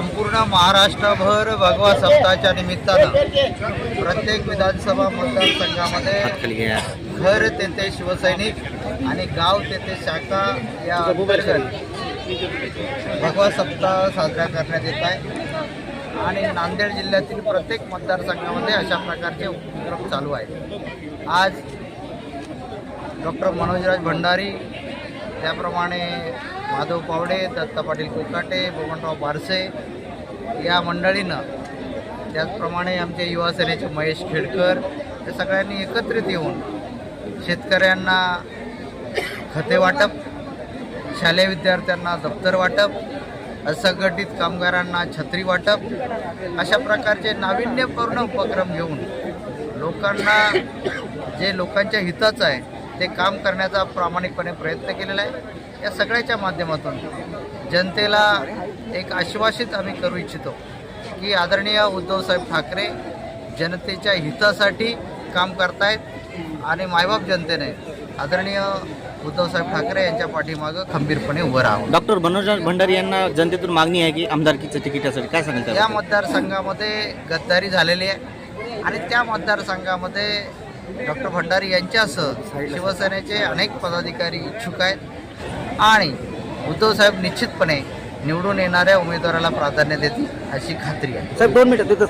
महाराष्ट्रभर भगवा सप्ताहाच्या निमित्तानं प्रत्येक विधानसभा मतदारसंघामध्ये घर तेथे शिवसैनिक आणि गाव तेथे शाखा या भगवा सप्ताह साजरा करण्यात येत आहे. आणि नांदेड जिल्ह्यातील प्रत्येक मतदारसंघामध्ये अशा प्रकारचे उपक्रम चालू आहेत. आज डॉक्टर मनोजराज भंडारी त्याप्रमाणे माधव पावडे दत्ता पाटील कोकाटे बबनराव बारसे या मंडळीनं त्याचप्रमाणे आमचे युवा सेनेचे महेश खेडकर या सगळ्यांनी एकत्रित येऊन शेतकऱ्यांना खते वाटप शालेय विद्यार्थ्यांना दप्तर वाटप असंघटित कामगारांना छत्री वाटप अशा प्रकारचे नाविन्यपूर्ण उपक्रम घेऊन लोकांना जे लोकांच्या हिताचं आहे ते काम करण्याचा प्रामाणिकपणे प्रयत्न केलेला आहे या सगळ्याच्या माध्यमातून जनतेला एक आश्वासित आम्ही करू इच्छितो की आदरणीय उद्धवसाहेब ठाकरे जनतेच्या हितासाठी काम करतायत आणि मायबाप जनतेने आदरणीय उद्धवसाहेब ठाकरे यांच्या पाठीमागं खंबीरपणे उभं राहावं डॉक्टर मनोज भंडारी यांना जनतेतून मागणी आहे की आमदारकीचं तिकिटासाठी काय सांगाल या? मतदारसंघामध्ये गद्दारी झालेली आहे आणि त्या मतदारसंघामध्ये डॉक्टर भंडारी यांच्यासह शिवसेनेचे अनेक पदाधिकारी इच्छुक आहेत आणि उद्धवसाहेब निश्चितपणे निवडून येणाऱ्या उमेदवाराला प्राधान्य देतील अशी खात्री आहे. साहेब दोन मिनिटं तिथं